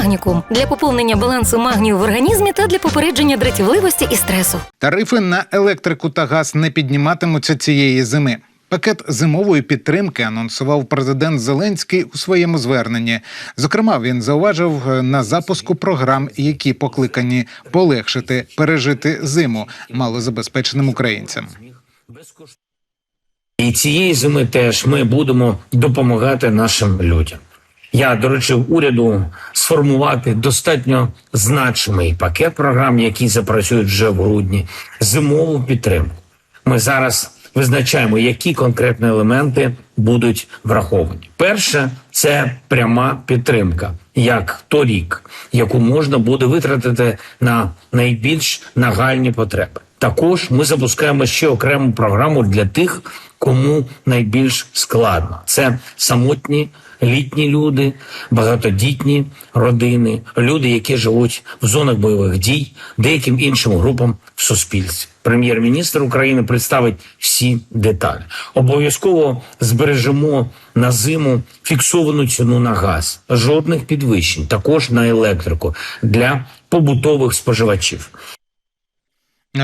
Магнікум для поповнення балансу магнію в організмі та для попередження дратівливості і стресу. Тарифи на електрику та газ не підніматимуться цієї зими. Пакет зимової підтримки анонсував президент Зеленський у своєму зверненні. Зокрема, він зауважив е, на запуску програм, які покликані полегшити пережити зиму малозабезпеченим українцям. І цієї зими теж ми будемо допомагати нашим людям. Я доручив уряду сформувати достатньо значимий пакет програм, які запрацюють вже в грудні, зимову підтримку. Ми зараз визначаємо, які конкретні елементи будуть враховані. Перше це пряма підтримка, як торік, яку можна буде витратити на найбільш нагальні потреби. Також ми запускаємо ще окрему програму для тих, кому найбільш складно. Це самотні літні люди, багатодітні родини, люди, які живуть в зонах бойових дій, деяким іншим групам в суспільстві. Прем'єр-міністр України представить всі деталі. Обов'язково збережемо на зиму фіксовану ціну на газ, жодних підвищень, також на електрику для побутових споживачів.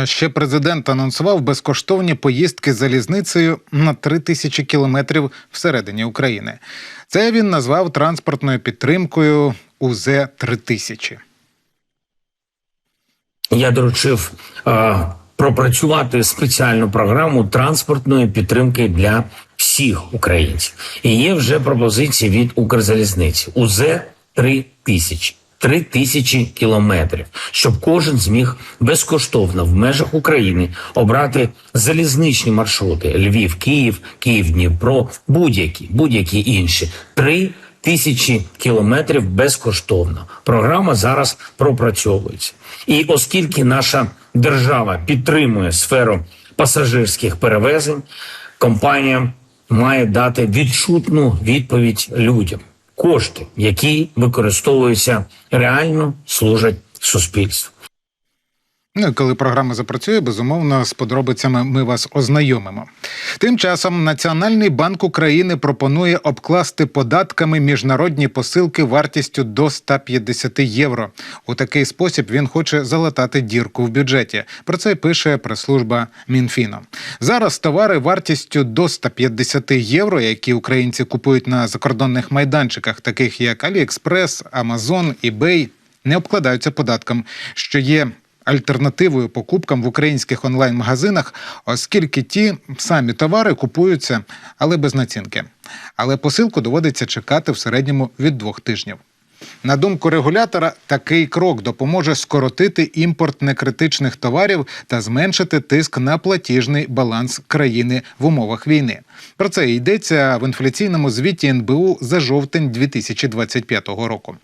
Ще президент анонсував безкоштовні поїздки залізницею на 3 тисячі кілометрів всередині України. Це він назвав транспортною підтримкою УЗ 3000 Я доручив е, пропрацювати спеціальну програму транспортної підтримки для всіх українців. І є вже пропозиції від Укрзалізниці УЗ 3000. Три тисячі кілометрів, щоб кожен зміг безкоштовно в межах України обрати залізничні маршрути: Львів, Київ, Київ, Дніпро, будь-які, будь-які інші. Три тисячі кілометрів безкоштовно. Програма зараз пропрацьовується. І оскільки наша держава підтримує сферу пасажирських перевезень, компанія має дати відчутну відповідь людям. Кошти, які використовуються реально, служать суспільству. Ну коли програма запрацює, безумовно, з подробицями ми вас ознайомимо. Тим часом Національний банк України пропонує обкласти податками міжнародні посилки вартістю до 150 євро. У такий спосіб він хоче залатати дірку в бюджеті. Про це пише прес-служба Мінфіну. Зараз товари вартістю до 150 євро, які українці купують на закордонних майданчиках, таких як Аліекспрес, Амазон, eBay, не обкладаються податком, що є альтернативою покупкам в українських онлайн-магазинах, оскільки ті самі товари купуються, але без націнки. Але посилку доводиться чекати в середньому від двох тижнів. На думку регулятора, такий крок допоможе скоротити імпорт некритичних товарів та зменшити тиск на платіжний баланс країни в умовах війни. Про це йдеться в інфляційному звіті НБУ за жовтень 2025 року.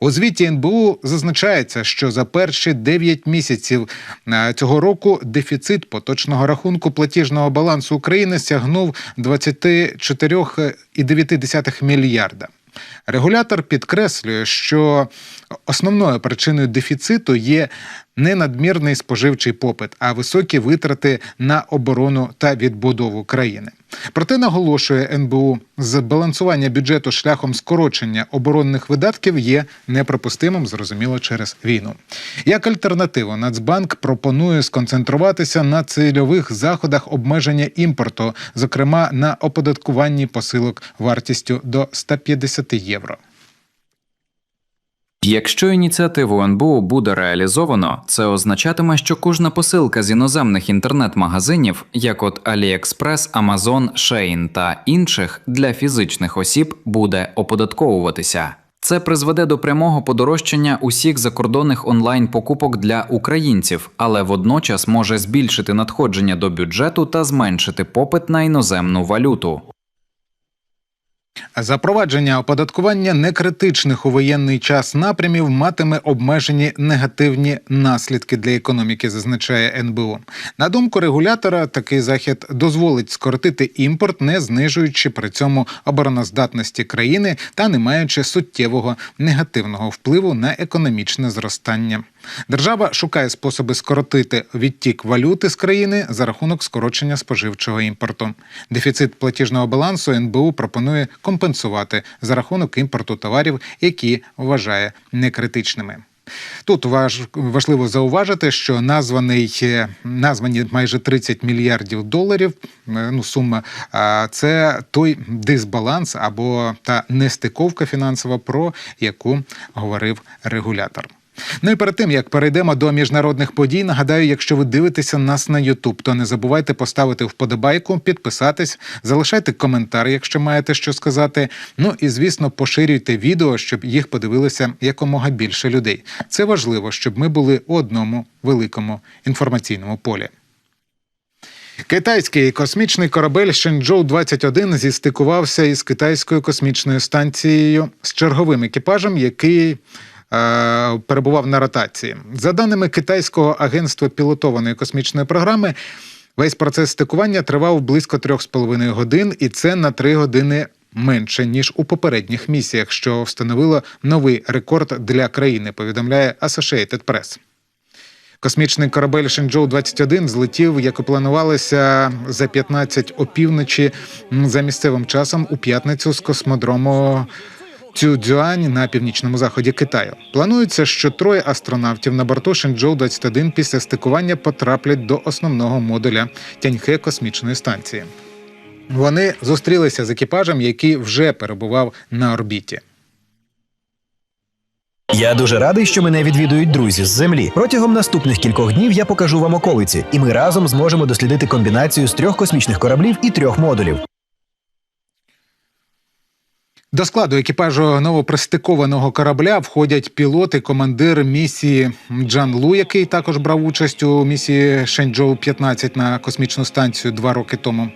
У звіті НБУ зазначається, що за перші 9 місяців е, цього року дефіцит поточного рахунку платіжного балансу України сягнув 24,9 мільярда. Регулятор підкреслює, що основною причиною дефіциту є не надмірний споживчий попит, а високі витрати на оборону та відбудову країни. Проте наголошує НБУ, збалансування бюджету шляхом скорочення оборонних видатків є неприпустимим, зрозуміло, через війну. Як альтернативу, Нацбанк пропонує сконцентруватися на цільових заходах обмеження імпорту, зокрема на оподаткуванні посилок вартістю до 150 євро. Якщо ініціативу НБУ буде реалізовано, це означатиме, що кожна посилка з іноземних інтернет-магазинів, як от AliExpress, Amazon, Shein та інших для фізичних осіб, буде оподатковуватися. Це призведе до прямого подорожчання усіх закордонних онлайн покупок для українців, але водночас може збільшити надходження до бюджету та зменшити попит на іноземну валюту. Запровадження оподаткування некритичних у воєнний час напрямів матиме обмежені негативні наслідки для економіки, зазначає НБУ. На думку регулятора, такий захід дозволить скоротити імпорт, не знижуючи при цьому обороноздатності країни та не маючи суттєвого негативного впливу на економічне зростання. Держава шукає способи скоротити відтік валюти з країни за рахунок скорочення споживчого імпорту. Дефіцит платіжного балансу НБУ пропонує компенсувати за рахунок імпорту товарів, які вважає некритичними. Тут важ, важливо зауважити, що названий е, названі майже 30 мільярдів доларів. е, Ну, сума це той дисбаланс або та нестиковка фінансова, про яку говорив регулятор. Ну і перед тим як перейдемо до міжнародних подій, нагадаю, якщо ви дивитеся нас на YouTube, то не забувайте поставити вподобайку, підписатись, залишайте коментар, якщо маєте що сказати. Ну і звісно, поширюйте відео, щоб їх подивилося якомога більше людей. Це важливо, щоб ми були у одному великому інформаційному полі. Китайський космічний корабель Шенчжоу 21 зістикувався із китайською космічною станцією з черговим екіпажем, який перебував на ротації. За даними китайського агентства пілотованої космічної програми, весь процес стикування тривав близько 3,5 годин, і це на 3 години. Менше ніж у попередніх місіях, що встановило новий рекорд для країни. Повідомляє Associated Press. Космічний корабель Шенчжоу 21 злетів, як і планувалося, за 15 опівночі за місцевим часом у п'ятницю з космодрому Цюдзюань на північному заході Китаю. Планується, що троє астронавтів на борту Шенчжоу 21 після стикування потраплять до основного модуля Тяньхе космічної станції. Вони зустрілися з екіпажем, який вже перебував на орбіті. Я дуже радий, що мене відвідують друзі з землі. Протягом наступних кількох днів я покажу вам околиці, і ми разом зможемо дослідити комбінацію з трьох космічних кораблів і трьох модулів. До складу екіпажу новопристикованого корабля входять пілот і командир місії Джан Лу, який також брав участь у місії Шенчжоу 15 на космічну станцію два роки тому.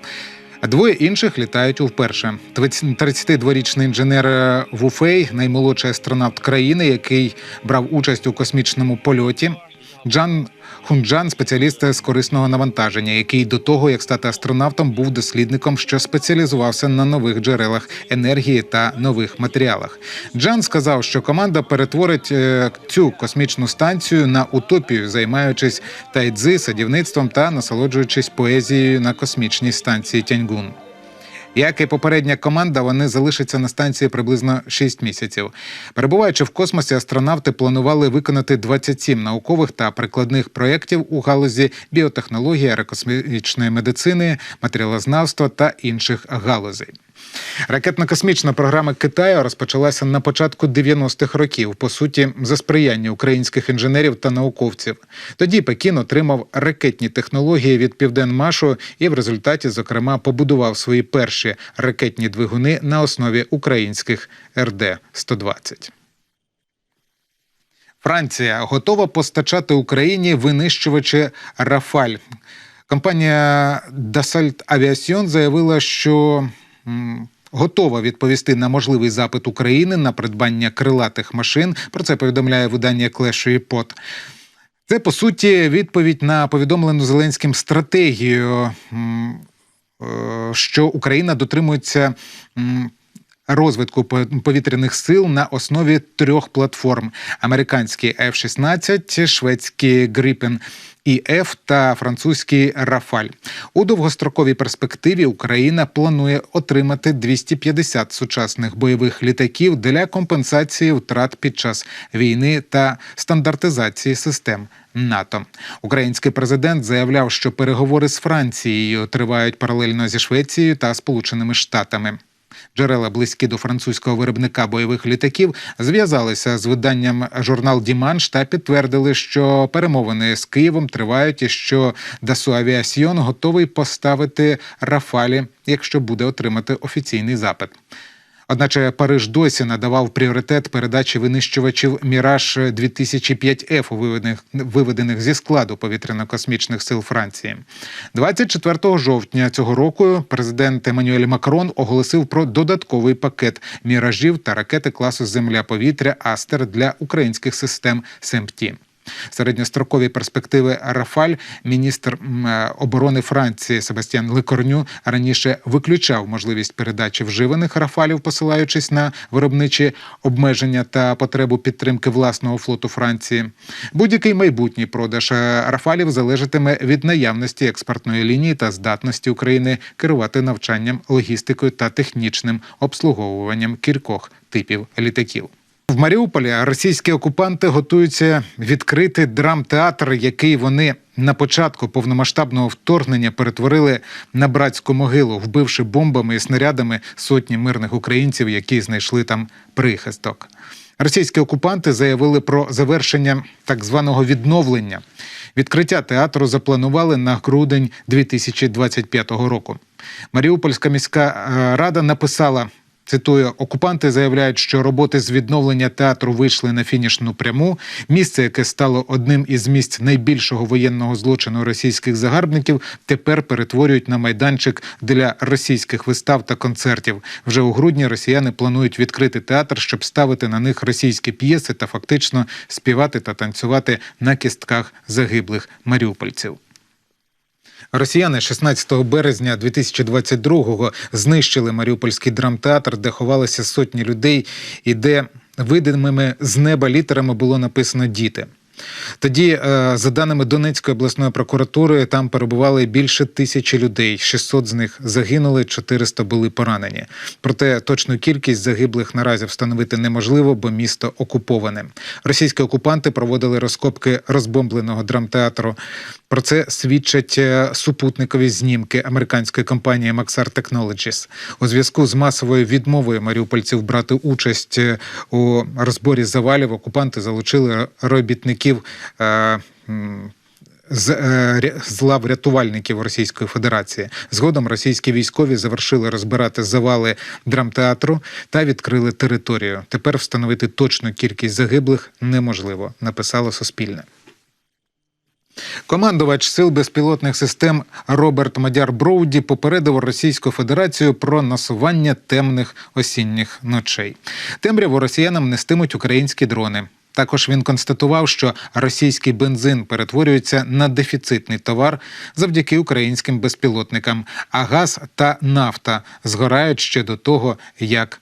Двоє інших літають вперше. 32-річний інженер Ву Фей, наймолодший астронавт країни, який брав участь у космічному польоті. Джан Хунджан, спеціаліст з корисного навантаження, який до того, як стати астронавтом, був дослідником, що спеціалізувався на нових джерелах енергії та нових матеріалах. Джан сказав, що команда перетворить е, цю космічну станцію на утопію, займаючись тайдзи, садівництвом та насолоджуючись поезією на космічній станції Тяньгун. Як і попередня команда, вони залишаться на станції приблизно 6 місяців. Перебуваючи в космосі, астронавти планували виконати 27 наукових та прикладних проєктів у галузі біотехнології, аерокосмічної медицини, матеріалознавства та інших галузей. Ракетно-космічна програма Китаю розпочалася на початку 90-х років, по суті, за сприяння українських інженерів та науковців. Тоді Пекін отримав ракетні технології від Південмашу і в результаті, зокрема, побудував свої перші ракетні двигуни на основі українських РД-120. Франція готова постачати Україні винищувачі Рафаль. Компанія Dassault Aviation заявила, що готова відповісти на можливий запит України на придбання крилатих машин. Про це повідомляє видання Clash Report. Це по суті відповідь на повідомлену Зеленським стратегію, е, що Україна дотримується. Розвитку повітряних сил на основі трьох платформ: американський F-16, шведський Gripen ІФ та французький Рафаль. У довгостроковій перспективі Україна планує отримати 250 сучасних бойових літаків для компенсації втрат під час війни та стандартизації систем НАТО. Український президент заявляв, що переговори з Францією тривають паралельно зі Швецією та Сполученими Штатами. Джерела близькі до французького виробника бойових літаків зв'язалися з виданням журнал Діманш та підтвердили, що перемовини з Києвом тривають і що Дасу Авіасіон готовий поставити Рафалі, якщо буде отримати офіційний запит. Одначе Париж досі надавав пріоритет передачі винищувачів Міраж 2005 f у виведених, виведених зі складу повітряно-космічних сил Франції. 24 жовтня цього року президент Еммануель Макрон оголосив про додатковий пакет міражів та ракети класу Земля-повітря Астер для українських систем СЕМПТІ. Середньострокові перспективи Рафаль міністр е, оборони Франції Себастьян Лекорню раніше виключав можливість передачі вживаних Рафалів, посилаючись на виробничі обмеження та потребу підтримки власного флоту Франції. Будь-який майбутній продаж е, Рафалів залежатиме від наявності експортної лінії та здатності України керувати навчанням, логістикою та технічним обслуговуванням кількох типів літаків. В Маріуполі російські окупанти готуються відкрити драмтеатр, який вони на початку повномасштабного вторгнення перетворили на братську могилу, вбивши бомбами і снарядами сотні мирних українців, які знайшли там прихисток. Російські окупанти заявили про завершення так званого відновлення. Відкриття театру запланували на грудень 2025 року. Маріупольська міська е, рада написала. Цитую, окупанти заявляють, що роботи з відновлення театру вийшли на фінішну пряму. Місце, яке стало одним із місць найбільшого воєнного злочину російських загарбників, тепер перетворюють на майданчик для російських вистав та концертів. Вже у грудні росіяни планують відкрити театр, щоб ставити на них російські п'єси та фактично співати та танцювати на кістках загиблих маріупольців. Росіяни 16 березня 2022-го знищили Маріупольський драмтеатр, де ховалися сотні людей, і де видимими з неба літерами було написано діти. Тоді, е, за даними Донецької обласної прокуратури, там перебували більше тисячі людей. 600 з них загинули, 400 були поранені. Проте точну кількість загиблих наразі встановити неможливо, бо місто окуповане. Російські окупанти проводили розкопки розбомбленого драмтеатру. Про це свідчать е, супутникові знімки американської компанії Maxar Technologies. У зв'язку з масовою відмовою маріупольців брати участь е, у розборі завалів. Окупанти залучили робітників. Е, з, е, з лав рятувальників Російської Федерації згодом російські військові завершили розбирати завали драмтеатру та відкрили територію. Тепер встановити точну кількість загиблих неможливо, написало Суспільне. Командувач сил безпілотних систем Роберт Мадяр Броуді попередив Російську Федерацію про насування темних осінніх ночей. Темряву росіянам нестимуть українські дрони. Також він констатував, що російський бензин перетворюється на дефіцитний товар завдяки українським безпілотникам, а газ та нафта згорають ще до того, як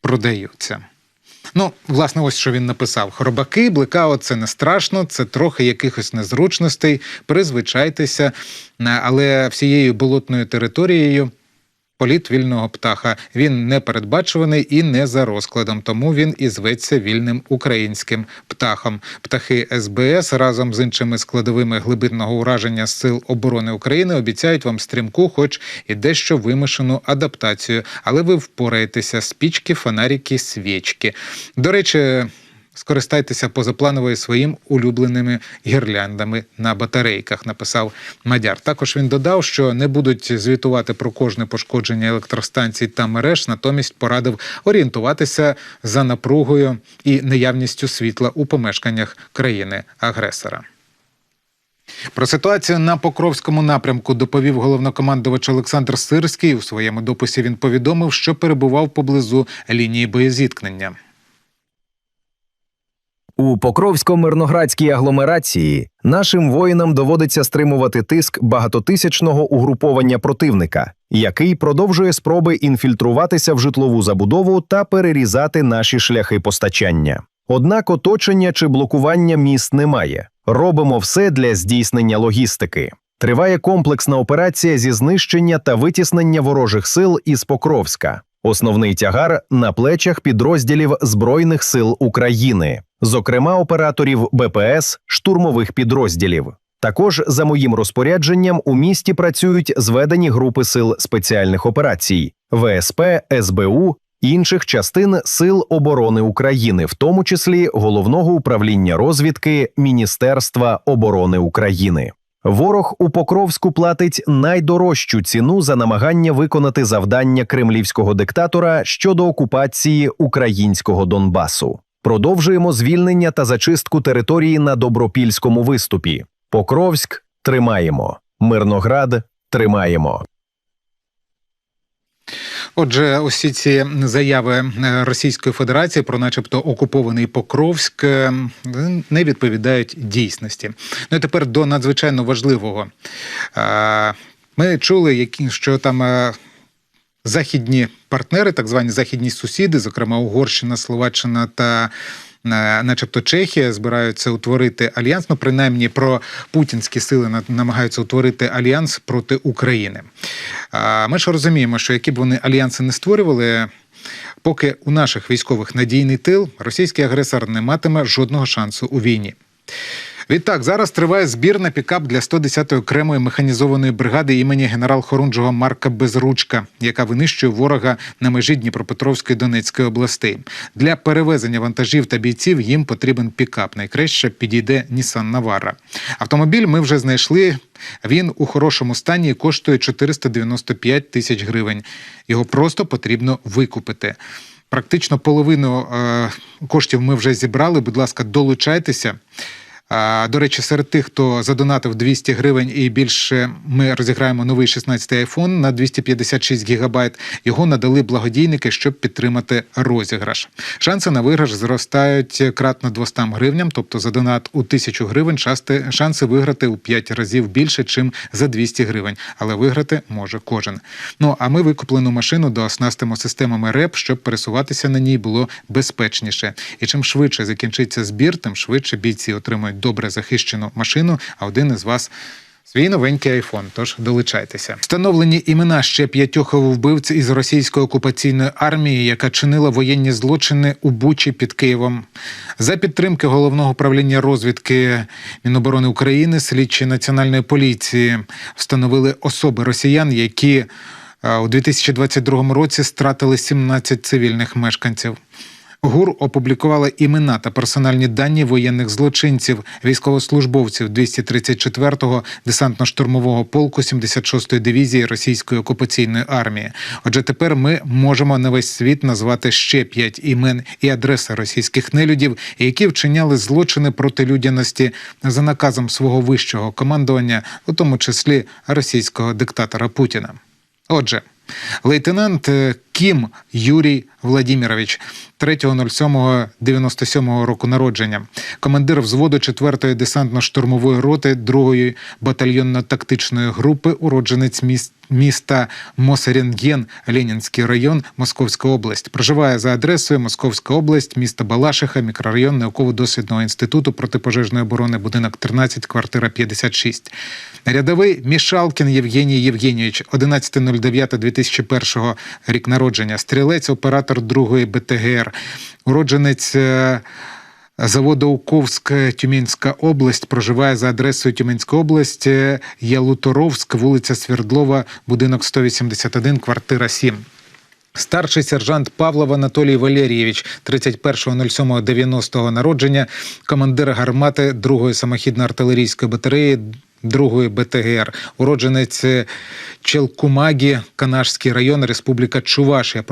продаються. Ну, власне, ось що він написав: хробаки, блекаут це не страшно, це трохи якихось незручностей. Призвичайтеся, але всією болотною територією. Політ вільного птаха він не передбачуваний і не за розкладом, тому він і зветься вільним українським птахом. Птахи СБС разом з іншими складовими глибинного ураження сил оборони України обіцяють вам стрімку, хоч і дещо вимушену адаптацію, але ви впораєтеся спічки, фонарики, свічки. До речі. Скористайтеся позаплановою своїм улюбленими гірляндами на батарейках, написав Мадяр. Також він додав, що не будуть звітувати про кожне пошкодження електростанцій та мереж, натомість порадив орієнтуватися за напругою і наявністю світла у помешканнях країни-агресора. Про ситуацію на Покровському напрямку доповів головнокомандувач Олександр Сирський. У своєму дописі він повідомив, що перебував поблизу лінії боєзіткнення. У Покровсько-мирноградській агломерації нашим воїнам доводиться стримувати тиск багатотисячного угруповання противника, який продовжує спроби інфільтруватися в житлову забудову та перерізати наші шляхи постачання. Однак оточення чи блокування міст немає. Робимо все для здійснення логістики. Триває комплексна операція зі знищення та витіснення ворожих сил із Покровська. Основний тягар на плечах підрозділів Збройних сил України, зокрема операторів БПС, штурмових підрозділів. Також за моїм розпорядженням у місті працюють зведені групи сил спеціальних операцій ВСП, СБУ, інших частин Сил оборони України, в тому числі головного управління розвідки Міністерства оборони України. Ворог у Покровську платить найдорожчу ціну за намагання виконати завдання кремлівського диктатора щодо окупації українського Донбасу. Продовжуємо звільнення та зачистку території на добропільському виступі. Покровськ тримаємо. Мирноград тримаємо. Отже, усі ці заяви е, Російської Федерації про, начебто, окупований Покровськ е, не відповідають дійсності. Ну і тепер до надзвичайно важливого. Е, Ми чули, що там. Західні партнери, так звані західні сусіди, зокрема Угорщина, Словаччина та, начебто, Чехія, збираються утворити альянс. Ну, принаймні, про путінські сили на- намагаються утворити альянс проти України. Ми ж розуміємо, що які б вони альянси не створювали. Поки у наших військових надійний тил, російський агресор не матиме жодного шансу у війні. Відтак, зараз триває збір на пікап для 110-ї окремої механізованої бригади імені генерал-хорунжого Марка Безручка, яка винищує ворога на межі Дніпропетровської Донецької областей. Для перевезення вантажів та бійців їм потрібен пікап. Найкраще підійде Нісан Навара. Автомобіль ми вже знайшли. Він у хорошому стані і коштує 495 тисяч гривень. Його просто потрібно викупити. Практично половину е, коштів ми вже зібрали. Будь ласка, долучайтеся. До речі, серед тих, хто задонатив 200 гривень і більше, ми розіграємо новий 16-й айфон на 256 гігабайт. Його надали благодійники, щоб підтримати розіграш. Шанси на виграш зростають кратно 200 гривням, тобто за донат у 1000 гривень шанси, шанси виграти у 5 разів більше, чим за 200 гривень. Але виграти може кожен. Ну а ми викуплену машину дооснастимо системами РЕП, щоб пересуватися на ній було безпечніше. І чим швидше закінчиться збір, тим швидше бійці отримають добре захищену машину. А один із вас. Свій новенький айфон, тож долучайтеся. Встановлені імена ще п'ятьох вбивць із російської окупаційної армії, яка чинила воєнні злочини у Бучі під Києвом. За підтримки головного управління розвідки Міноборони України, слідчі національної поліції встановили особи росіян, які е, у 2022 році стратили 17 цивільних мешканців. ГУР опублікувала імена та персональні дані воєнних злочинців, військовослужбовців 234-го десантно-штурмового полку 76-ї дивізії Російської окупаційної армії. Отже, тепер ми можемо на весь світ назвати ще п'ять імен і адреси російських нелюдів, які вчиняли злочини проти людяності за наказом свого вищого командування, у тому числі російського диктатора Путіна. Отже, лейтенант е, Кім Юрій Владімірович, 3.07.97 року народження, командир взводу 4-ї десантно-штурмової роти 2-ї батальйонно-тактичної групи, уродженець міст міста Мосеренген, Ленінський район, Московська область. Проживає за адресою Московська область, місто Балашиха, мікрорайон науково-дослідного інституту протипожежної оборони, будинок 13, квартира 56. Рядовий Мішалкін Євгеній Євгенійович, 11.09.2001 рік народження, стрілець, оператор 2-ї БТГР, уродженець. е, Заводоуковськ, Тюменська область, проживає за адресою Тюменська область, е, Ялуторовськ, вулиця Свердлова, будинок 181, квартира 7. Старший сержант Павлов Анатолій Валерійович, 31.07.90 народження, командир гармати 2-ї самохідно-артилерійської батареї, 2-ї БТГР, уродженець е, Челкумагі, Канашський район, Республіка Чувашія,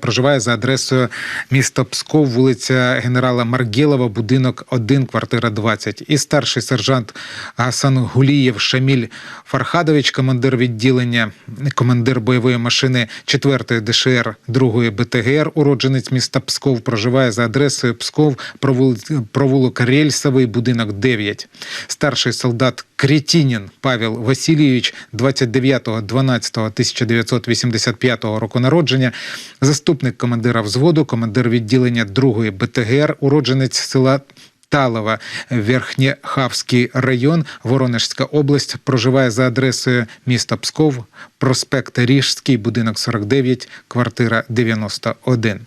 проживає, за адресою міста Псков, вулиця генерала Маргєлова, будинок 1, квартира 20. І старший сержант Гасан Гулієв Шаміль Фархадович, командир відділення, командир бойової машини 4-ї ДШР 2-ї БТГР, уродженець міста Псков, проживає за адресою Псков, провулок Рельсовий, будинок 9. Старший солдат Кретінін Павел Васильович, 29.12.1985 року народження, заступник командира взводу, командир відділення 2-ї БТГР, уродженець села Талова, Верхнєхавський район, Воронежська область, проживає за адресою міста Псков, проспект Ріжський, будинок 49, квартира 91.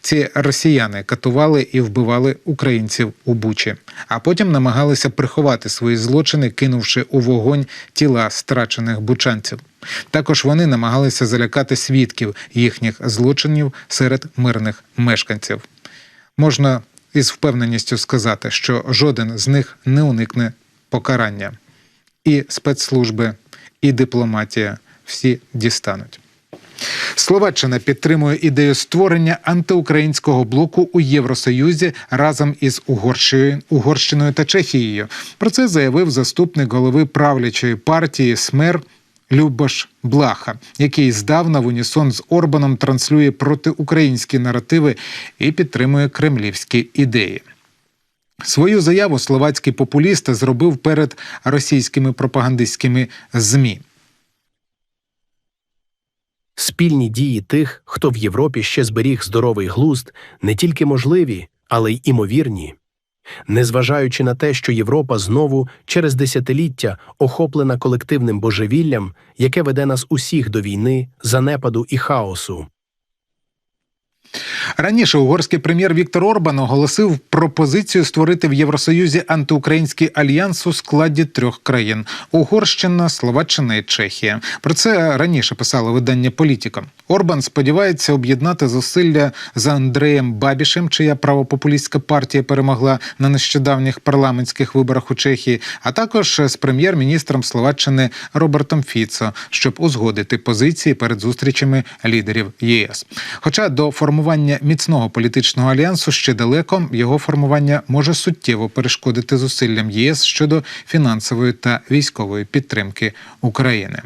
Ці росіяни катували і вбивали українців у Бучі, а потім намагалися приховати свої злочини, кинувши у вогонь тіла страчених бучанців. Також вони намагалися залякати свідків їхніх злочинів серед мирних мешканців. Можна із впевненістю сказати, що жоден з них не уникне покарання. І спецслужби, і дипломатія всі дістануть. Словаччина підтримує ідею створення антиукраїнського блоку у Євросоюзі разом із Угорщиною, та Чехією. Про це заявив заступник голови правлячої партії СМЕР Любош Блаха, який здавна в унісон з Орбаном транслює протиукраїнські наративи і підтримує кремлівські ідеї. Свою заяву словацький популіст зробив перед російськими пропагандистськими ЗМІ. Спільні дії тих, хто в Європі ще зберіг здоровий глузд, не тільки можливі, але й імовірні. Незважаючи на те, що Європа знову через десятиліття охоплена колективним божевіллям, яке веде нас усіх до війни, занепаду і хаосу. Раніше угорський прем'єр Віктор Орбан оголосив пропозицію створити в Євросоюзі антиукраїнський альянс у складі трьох країн: Угорщина, Словаччина і Чехія. Про це раніше писало видання Політіка. Орбан сподівається об'єднати зусилля за Андреєм Бабішем, чия правопопулістська партія перемогла на нещодавніх парламентських виборах у Чехії, а також з прем'єр-міністром Словаччини Робертом Фіцо, щоб узгодити позиції перед зустрічами лідерів ЄС. Хоча до формування міцного політичного альянсу ще далеко, його формування може суттєво перешкодити зусиллям ЄС щодо фінансової та військової підтримки України.